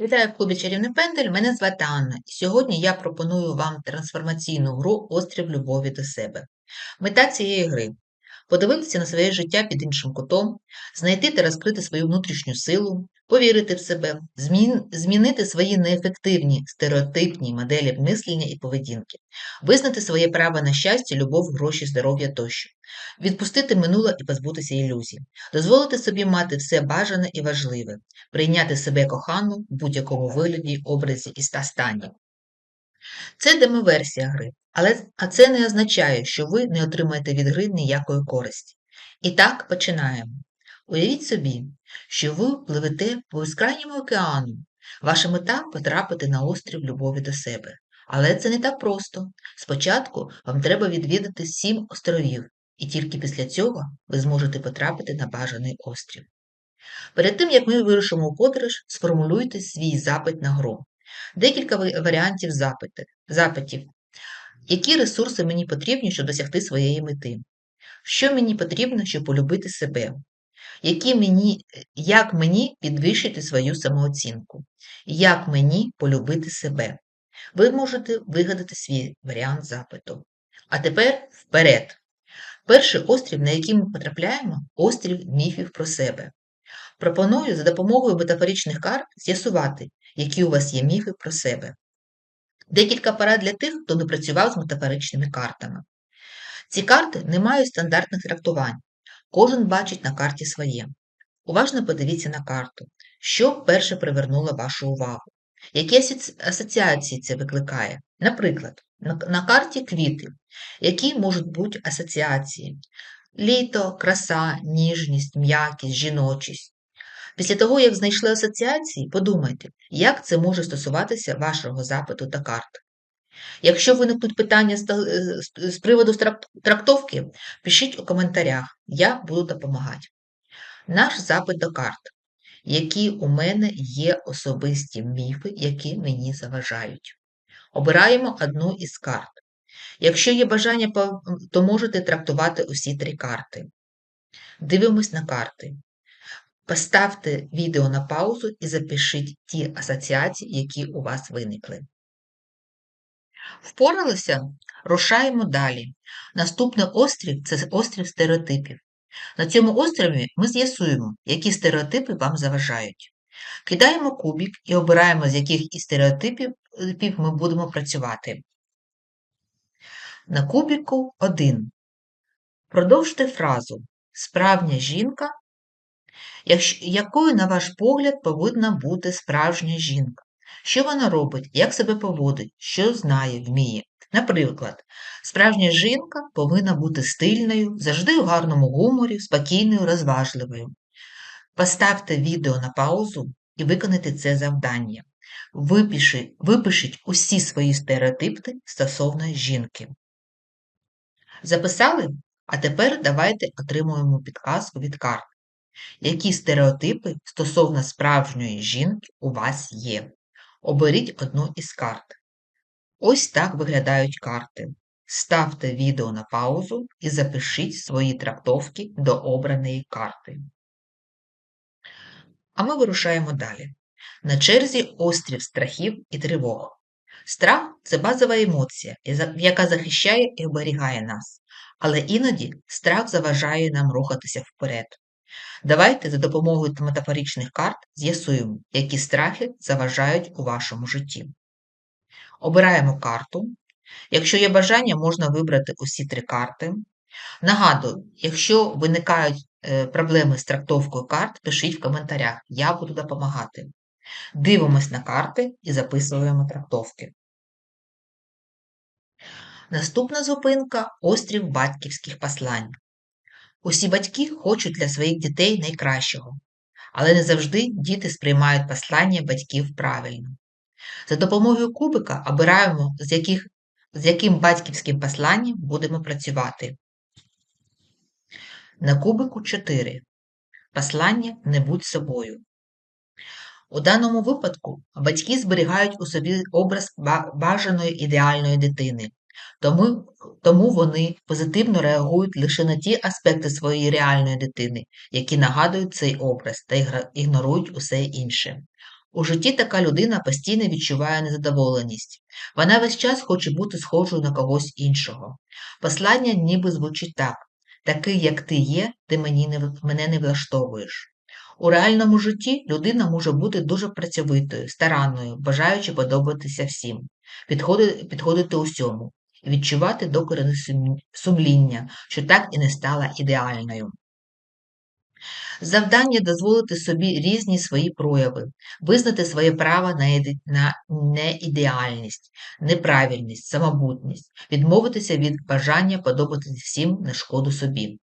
Вітаю в клубі Чарівний Пендель. Мене звати Анна, і сьогодні я пропоную вам трансформаційну гру Острів любові до себе. Мета цієї гри подивитися на своє життя під іншим кутом, знайти та розкрити свою внутрішню силу, повірити в себе, змін... змінити свої неефективні стереотипні моделі мислення і поведінки, визнати своє право на щастя, любов, гроші, здоров'я тощо, відпустити минуле і позбутися ілюзій, дозволити собі мати все бажане і важливе, прийняти себе кохану в будь-якому вигляді, образі і стані. Це демоверсія гри, але а це не означає, що ви не отримаєте від гри ніякої користі. І так починаємо. Уявіть собі, що ви пливете по безкрайньому океану. Ваша мета потрапити на острів любові до себе. Але це не так просто. Спочатку вам треба відвідати сім островів, і тільки після цього ви зможете потрапити на бажаний острів. Перед тим, як ми вирушимо у подорож, сформулюйте свій запит на гру. Декілька варіантів запитів. запитів. Які ресурси мені потрібні, щоб досягти своєї мети? Що мені потрібно, щоб полюбити себе? Які мені, Як мені підвищити свою самооцінку? Як мені полюбити себе? Ви можете вигадати свій варіант запиту. А тепер вперед! Перший острів, на який ми потрапляємо, острів міфів про себе. Пропоную за допомогою метафоричних карт з'ясувати, які у вас є міфи про себе. Декілька порад для тих, хто не працював з метафоричними картами. Ці карти не мають стандартних трактувань. Кожен бачить на карті своє. Уважно подивіться на карту, що перше привернуло вашу увагу. Які асоціації це викликає? Наприклад, на карті квіти, які можуть бути асоціації: літо, краса, ніжність, м'якість, жіночість. Після того, як знайшли асоціації, подумайте, як це може стосуватися вашого запиту та карт. Якщо виникнуть питання з приводу трактовки, пишіть у коментарях, я буду допомагати. Наш запит до карт. Які у мене є особисті міфи, які мені заважають. Обираємо одну із карт. Якщо є бажання, то можете трактувати усі три карти. Дивимось на карти. Поставте відео на паузу і запишіть ті асоціації, які у вас виникли. Впоралися? Рушаємо далі. Наступний острів це острів стереотипів. На цьому острові ми з'ясуємо, які стереотипи вам заважають. Кидаємо кубик і обираємо, з яких із стереотипів ми будемо працювати. На кубіку 1. Продовжте фразу Справжня жінка якою, на ваш погляд, повинна бути справжня жінка? Що вона робить, як себе поводить, що знає, вміє? Наприклад, справжня жінка повинна бути стильною, завжди у гарному гуморі, спокійною, розважливою. Поставте відео на паузу і виконайте це завдання. Випишіть, випишіть усі свої стереотипи стосовно жінки. Записали? А тепер давайте отримуємо підказку від карт. Які стереотипи стосовно справжньої жінки у вас є? Оберіть одну із карт. Ось так виглядають карти. Ставте відео на паузу і запишіть свої трактовки до обраної карти. А ми вирушаємо далі. На черзі острів страхів і тривог. Страх це базова емоція, яка захищає і оберігає нас. Але іноді страх заважає нам рухатися вперед. Давайте за допомогою метафоричних карт з'ясуємо, які страхи заважають у вашому житті. Обираємо карту. Якщо є бажання, можна вибрати усі три карти. Нагадую, якщо виникають е, проблеми з трактовкою карт, пишіть в коментарях, я буду допомагати. Дивимось на карти і записуємо трактовки. Наступна зупинка острів батьківських послань. Усі батьки хочуть для своїх дітей найкращого, але не завжди діти сприймають послання батьків правильно. За допомогою кубика обираємо, з, яких, з яким батьківським посланням будемо працювати. На кубику 4. Послання не будь собою. У даному випадку батьки зберігають у собі образ бажаної ідеальної дитини, тому тому вони позитивно реагують лише на ті аспекти своєї реальної дитини, які нагадують цей образ та ігнорують усе інше. У житті така людина постійно відчуває незадоволеність. Вона весь час хоче бути схожою на когось іншого. Послання ніби звучить так: такий, як ти є, ти мені не, мене не влаштовуєш. У реальному житті людина може бути дуже працьовитою, старанною, бажаючи подобатися всім, підходити, підходити усьому, і відчувати докори сумління, що так і не стала ідеальною. Завдання дозволити собі різні свої прояви, визнати своє право на, іде... на неідеальність, неправильність, самобутність, відмовитися від бажання подобатися всім на шкоду собі.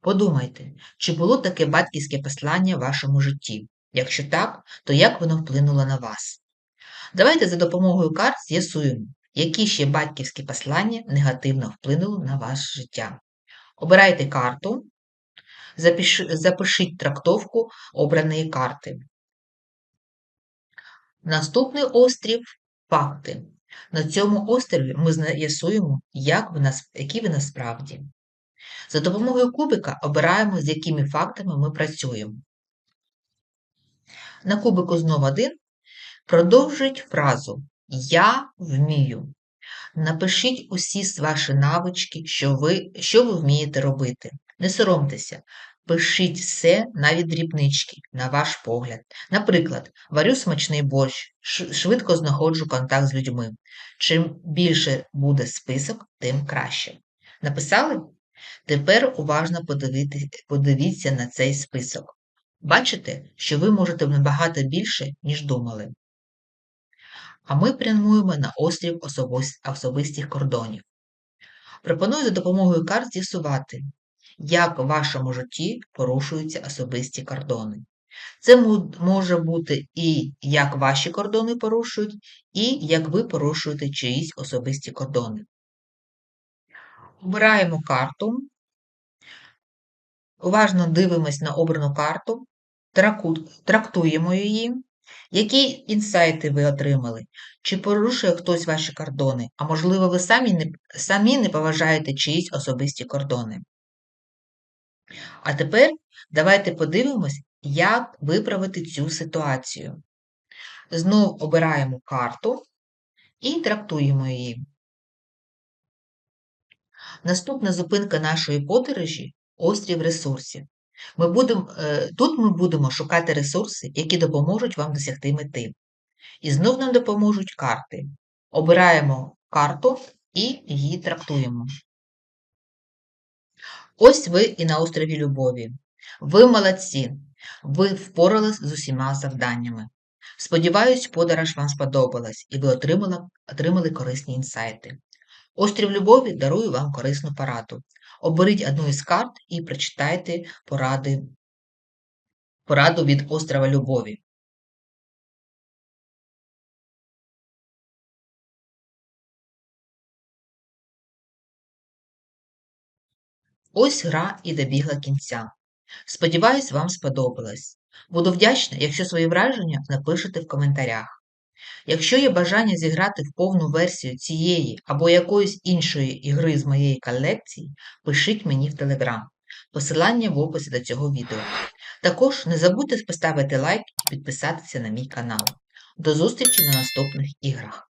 Подумайте, чи було таке батьківське послання в вашому житті? Якщо так, то як воно вплинуло на вас? Давайте за допомогою карт з'ясуємо, які ще батьківські послання негативно вплинули на ваше життя. Обирайте карту, запиш, запишіть трактовку обраної карти. Наступний острів факти. На цьому острові ми з'ясуємо, як які ви насправді. За допомогою кубика обираємо, з якими фактами ми працюємо. На кубику знову один. Продовжіть фразу Я вмію. Напишіть усі ваші навички, що ви, що ви вмієте робити. Не соромтеся, пишіть все, навіть дрібнички, на ваш погляд. Наприклад, варю смачний борщ, швидко знаходжу контакт з людьми. Чим більше буде список, тим краще. Написали? Тепер уважно подивіться на цей список. Бачите, що ви можете набагато більше, ніж думали. А ми прямуємо на острів особистих кордонів. Пропоную за допомогою карт з'ясувати, як в вашому житті порушуються особисті кордони. Це може бути і як ваші кордони порушують, і як ви порушуєте чиїсь особисті кордони. Обираємо карту, уважно дивимось на обрану карту, трактуємо її. Які інсайти ви отримали? Чи порушує хтось ваші кордони? А можливо, ви самі не, самі не поважаєте чиїсь особисті кордони? А тепер давайте подивимось, як виправити цю ситуацію. Знов обираємо карту і трактуємо її. Наступна зупинка нашої подорожі острів ресурсів. Ми будемо, е, Тут ми будемо шукати ресурси, які допоможуть вам досягти мети. І знов нам допоможуть карти. Обираємо карту і її трактуємо. Ось ви і на острові Любові. Ви молодці, ви впорались з усіма завданнями. Сподіваюсь, подорож вам сподобалась і ви отримали, отримали корисні інсайти. Острів Любові дарує вам корисну пораду. Оберіть одну із карт і прочитайте поради, пораду від острова Любові. Ось гра і добігла кінця. Сподіваюсь, вам сподобалось. Буду вдячна, якщо свої враження напишете в коментарях. Якщо є бажання зіграти в повну версію цієї або якоїсь іншої ігри з моєї колекції, пишіть мені в Телеграм. Посилання в описі до цього відео. Також не забудьте поставити лайк і підписатися на мій канал. До зустрічі на наступних іграх!